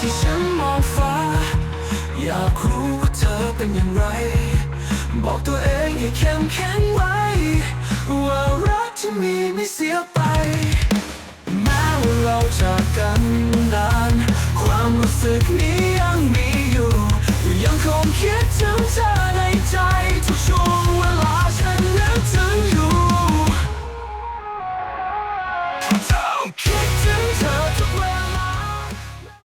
ที่ฉันมองฟ้า อยากรู้ว่าเธอเป็นอย่างไร บอกตัวเองให้เข้มแข็งไว้ ว่ารักที่มีไม่เสียไป แม้ว่าเราจากกันนาน ความรู้สึกนี้ยังมีอยู่ ยังคงคิดถึงเธอในใจทุกช่วงเวลาฉันนึกถึงอยู่ Don't care